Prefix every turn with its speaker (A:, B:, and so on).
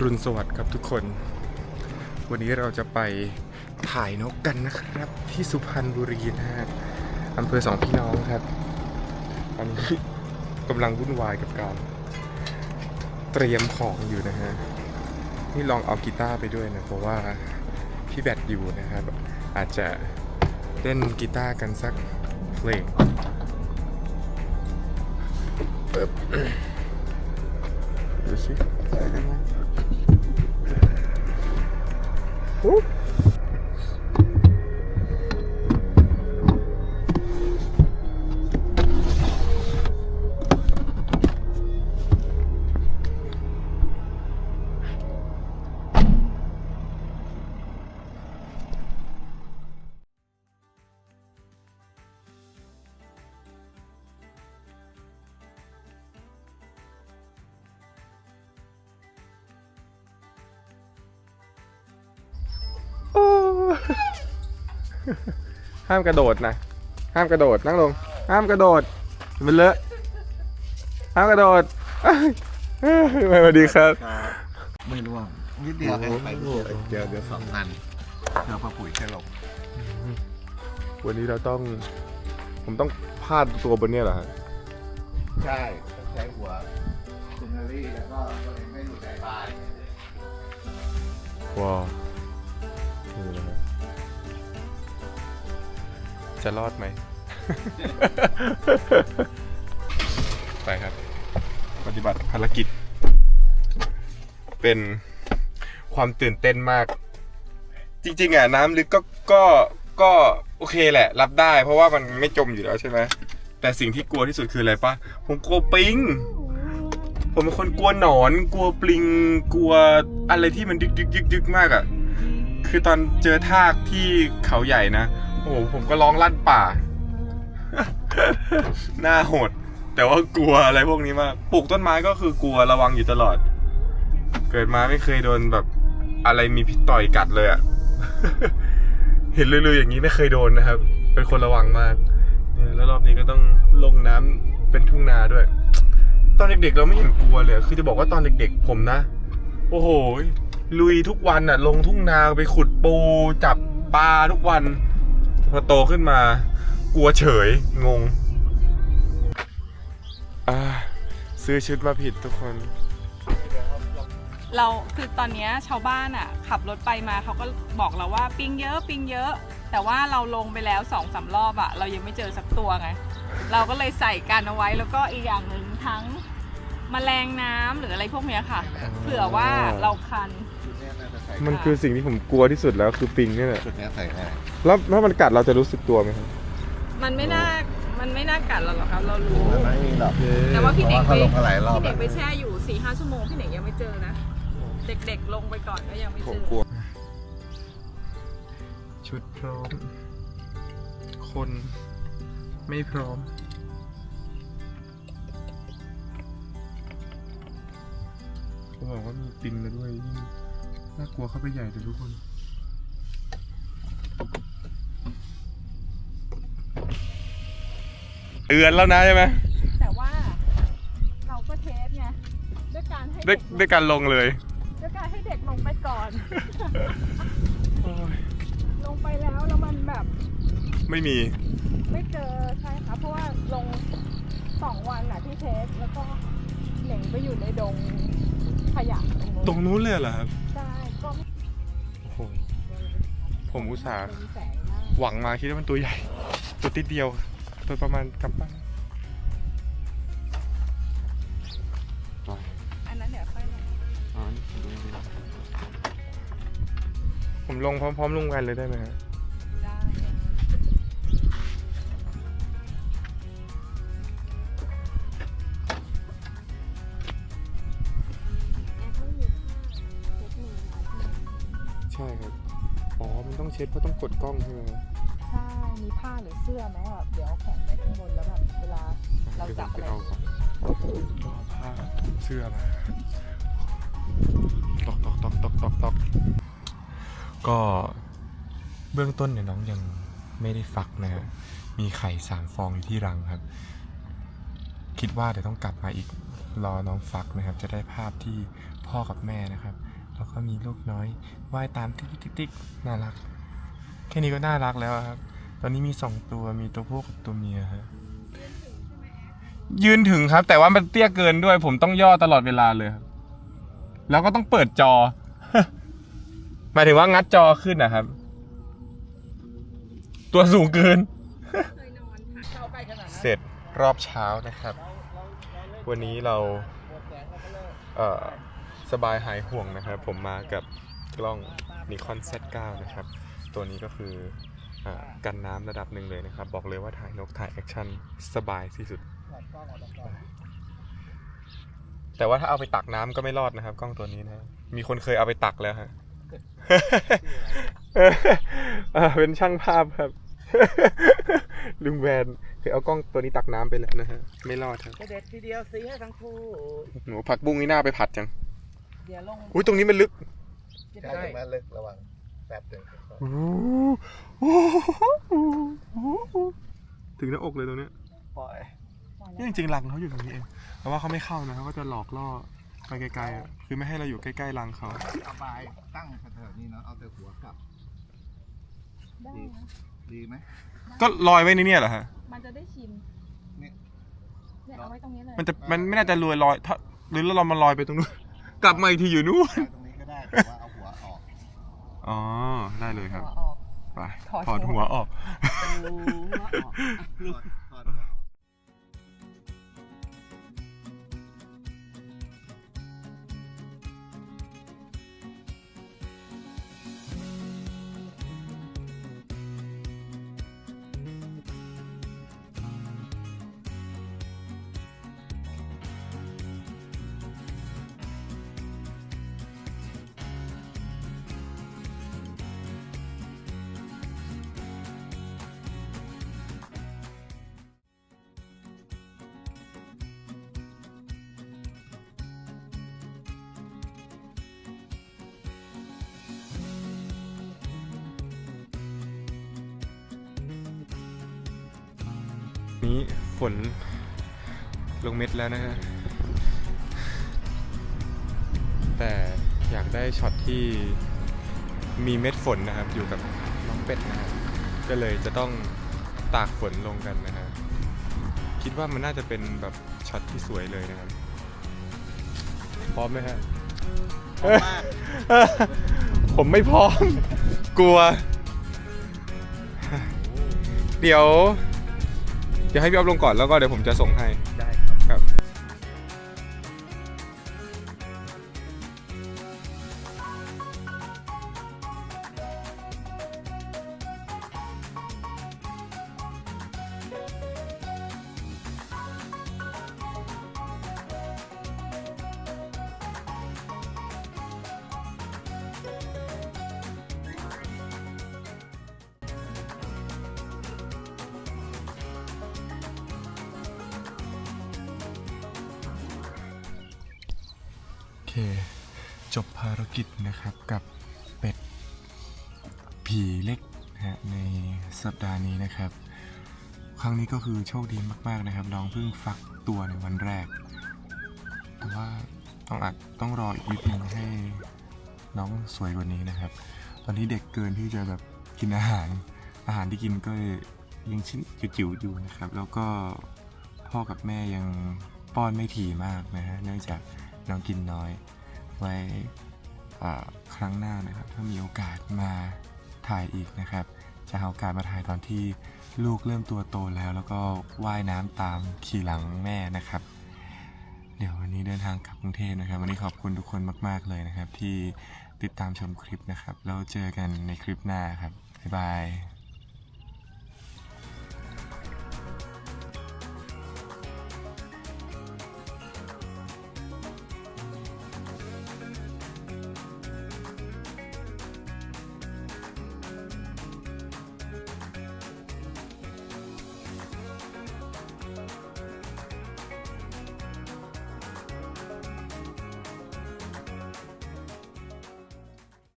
A: รุณสวัสดิ์ครับทุกคน วันนี้เราจะไปถ่ายนกกันนะครับ ที่สุพรรณบุรีนะฮะอำเภอสองพี่น้องครับตอนนี้กำลังวุ่นวายกับการเตรียมของอยู่นะฮะนี่ลองเอากีตาร์ไปด้วยนะเพราะว่าพี่แบตอยู่นะครับอาจจะเล่นกีตาร์กันสักเพลงเปิบดูสิได้ไหม ฮู้ ห้ามกระโดดนะ ห้ามกระโดดนั่งลง ห้ามกระโดด มันเลอะ ห้ามกระโดดเอ้ยเอ้ยสวัสดีครับ
B: ไม่ร่วงนิดเดียวแค่ไปนิดเดียว
A: เดี๋ยวเดี๋ยว
B: สองพันเดี๋ยวพอปุ๋ยแค่ลง
A: วันนี้เราต้อง ผมต้องพาดตัวบนเนี้ยเหรอฮะ
B: ใช่ต้องใช้หัวซินเนอรี่แล้วก็ตัวเองไม่หลุดสายปลาย
A: ว้าว จะรอดไหม ไปครับ ปฏิบัติภารกิจ เป็นความตื่นเต้นมาก จริง ๆ อะ น้ำลึกก็ก็ก็โอเคแหละ รับได้ เพราะว่ามันไม่จมอยู่แล้วใช่ไหมแต่สิ่งที่กลัวที่สุดคืออะไรปะผมกลัวปิง ผมเป็นคนกลัวหนอน กลัวปลิง กลัวอะไรที่มันดึกดึกยึกยึกมากอะ คือตอนเจอทากที่เขาใหญ่นะ โอ้โหผมก็ร้องลั่นป่า หน้าโหด แต่ว่ากลัวอะไรพวกนี้มากปลูกต้นไม้ก็คือกลัวระวังอยู่ตลอด เกิดมาไม่เคยโดนแบบอะไรมีพิษต่อยกัดเลยอะเห็นเลยๆอย่างนี้ไม่เคยโดนนะครับ เป็นคนระวังมากเนี่ยแล้วรอบนี้ก็ต้องลงน้ำเป็นทุ่งนาด้วย ตอนเด็กๆเราไม่เห็นกลัวเลย คือจะบอกว่าตอนเด็กๆผมนะ โอ้โหลุยทุกวันอะลงทุ่งนาไปขุดปูจับปลาทุกวัน พอโตขึ้นมา กลัวเฉยงงอ่าซื้อชุดมาผิดทุกคน
C: เราคือตอนเนี้ยชาวบ้านอะ ขับรถไปมาเขาก็บอกเราว่าปิงเยอะปิงเยอะ แต่ว่าเราลงไปแล้วสองสามรอบอะ เรายังไม่เจอสักตัวไง เราก็เลยใส่กันเอาไว้แล้วก็อีกอย่างหนึ่งทั้งแมลงน้ำหรืออะไรพวกเนี้ยค่ะ เผื่อว่าเราคัน
B: นี้ยน่าจะใส่
A: มันคือสิ่งที่ผมกลัวที่สุดแล้วคือปิงนี่แหละ
B: ชุดเนี้ยใส่ง่าย
A: แล้วถ้ามันกัดเราจะรู้สึกตัวไหมครับ
C: มันไม่น่า มันไม่น่ากัดเราหรอกครับ เรารู้
B: มันไม่มีหรอก
C: แต่ว่าพี่เด็ก
B: เพ
C: ไป
B: ราะว่าเขาลงมาหลายรอบ
C: พี่เด็ก
B: แล้ว
C: ไปแช่อยู่สี่ห้าชั่วโมงพี่เด็กยังไม่เจอนะ เด็กๆลงไปก่อนก็ยังไม่
A: ผ
C: เจ
A: ม
C: อ
A: กลัว ชุดพร้อม คนไม่พร้อม เขาบอกว่ามีปิงแล้วด้วยยิ่ง น่ากลัวเข้าไปใหญ่เลยทุกคนเตือนแล้วนะใช่ไหม
C: แต่ว่าเราก็เทสไงด้วยการให้
A: ด้วย
C: เด็ก
A: ด้วยการลงเลย
C: ด้วยการให้เด็กลงไปก่อน ลงไปแล้วแล้วมันแบบ
A: ไม่มี
C: ไม่เจอใช่ค่ะเพราะว่าลงสองวันอะที่เทสแล้วก็ เหน่งไปอยู่ในดงขยะตรงนู้น
A: ตรงนู้นเลยเหรอครับ
C: ใช่ก็ไม่
A: โอ้โหผมอุตส่าห์
C: มีแสงมาก
A: หวังมาคิดว่ามันตัวใหญ่ ตัวติดเดียว ตัวประมาณกำปั้น
C: อันนั้นเดี๋ยวค่อยลง
A: ผมลงพร้อมๆลุงกันเลยได้ไหมฮะ
C: อ๋อ มั
A: นต้องเช็ดเพราะต้องกดกล้องใช่ไหมครับ
C: ใช่ มีผ้าหรือเสื้อไหมแบบเดี๋ยวเอาของไปข้างบนแล้วแบบเวลาเราจับอะไร
A: เดี๋ยวผมไปเอาก่อนเอาผ้าเสื้อมาตอกตอกตอกตอกตอกตอกก็เบื้องต้นเนี่ยน้องยังไม่ได้ฟักนะฮะ มีไข่สามฟองอยู่ที่รังครับ คิดว่าเดี๋ยวต้องกลับมาอีกรอน้องฟักนะครับ จะได้ภาพที่พ่อกับแม่นะครับ แล้วก็มีลูกน้อยว่ายตามติ๊กติ๊กติ๊กน่ารัก แค่นี้ก็น่ารักแล้วอะครับ ตอนนี้มีสองตัวมีตัวผู้กับตัวเมียฮะยืนถึงครับ แต่ว่ามันเตี้ยเกินด้วย ผมต้องย่อตลอดเวลาเลยครับแล้วก็ต้องเปิดจอหมายถึงว่างัดจอขึ้นนะครับ ตัวสูงเกิน เสร็จรอบเช้านะครับ วันนี้เรา เอ่อ สบายหายห่วงนะครับ ผมมากับกล้อง Nikon Z9 นะครับ ตัวนี้ก็คืออากันน้ำระดับหนึ่งเลยนะครับ บอกเลยว่าถ่ายนกถ่ายแอคชั่นสบายที่สุด แต่ว่าถ้าเอาไปตักน้ำก็ไม่รอดนะครับ กล้องตัวนี้นะมีคนเคยเอาไปตักแล้วฮะเออเป็นช่างภาพครับ ลุงแวนเคยเอากล้องตัวนี้ตักน้ำไปแล้วนะฮะ ไม่รอดครับ
B: เด็ดทีเดียวสีให้ทั้งคู่
A: หนูผักบุ้งนี่น่าไปผัดจัง
C: เดี๋ยวลง
A: อุ้ยตรงนี้มันลึก
B: ใช่ตรงนั้นลึกระวังแป๊บหนึ่ง
A: ถึงหน้าอกเลยตรงเนี้ย
B: ปล่อย
A: นี่จริงๆรังเขาอยู่ตรงนี้เองแต่ว่าเขาไม่เข้านะเขาก็จะหลอกล่อไปไกลๆอะคือไม่ให้เราอยู่ใกล้ๆรังเขา
B: เอาบายตั้งแถวๆนี้เนาะเอาแต่หัวกลับดีดีไหม
A: ก็ลอยไว้ในเนี่ยเหรอฮะ
C: มันจะได้ชิม
B: เนี่ย
C: เนี่ยเอาไว้ตรงนี้เลย
A: มันจะมันไม่น่าจะลอยลอยถ้าหรือเรามาลอยไปตรงนู้น กลับมาอีกทีอยู่นู่น
B: เอาตรงนี้ก็ได้แต่ว่าเอาหัวออก
A: อ๋อได้เลยครับ
C: หัวออก
A: ไป
C: ถอด
A: ถอดหัวออก
C: หัวออก
A: นี้ฝนลงเม็ดแล้วนะฮะ แต่อยากได้ช็อตที่มีเม็ดฝนนะครับ อยู่กับน้องเป็ดนะฮะก็เลยจะต้องตากฝนลงกันนะฮะ คิดว่ามันน่าจะเป็นแบบช็อตที่สวยเลยนะครับ พร้อมไหมฮะ ผมไม่พร้อม กลัว เดี๋ยว เดี๋ยวให้พี่อ๊อฟลงก่อนแล้วก็เดี๋ยวผมจะส่งให้ เค จบภารกิจนะครับกับเป็ดผีเล็กนะฮะในสัปดาห์นี้นะครับ ครั้งนี้ก็คือโชคดีมากๆนะครับ น้องเพิ่งฟักตัวในวันแรก แต่ว่าต้องอัดต้องรออีกนิดนึงให้น้องสวยกว่านี้นะครับ ตอนนี้เด็กเกินที่จะแบบกินอาหาร อาหารที่กินก็ยังชิ้นจิ๋วๆอยู่นะครับ แล้วก็พ่อกับแม่ยังป้อนไม่ถี่มากนะฮะเนื่องจาก น้องกินน้อย ไว้ครั้งหน้านะครับ ถ้ามีโอกาสมาถ่ายอีกนะครับ จะหาโอกาสมาถ่ายตอนที่ลูกเริ่มตัวโตแล้ว แล้วก็ว่ายน้ำตามขี่หลังแม่นะครับ เดี๋ยววันนี้เดินทางกลับกรุงเทพนะครับ วันนี้ขอบคุณทุกคนมาก ๆเลยนะครับ ที่ติดตามชมคลิปนะครับ แล้วเจอกันในคลิปหน้าครับบ๊ายบาย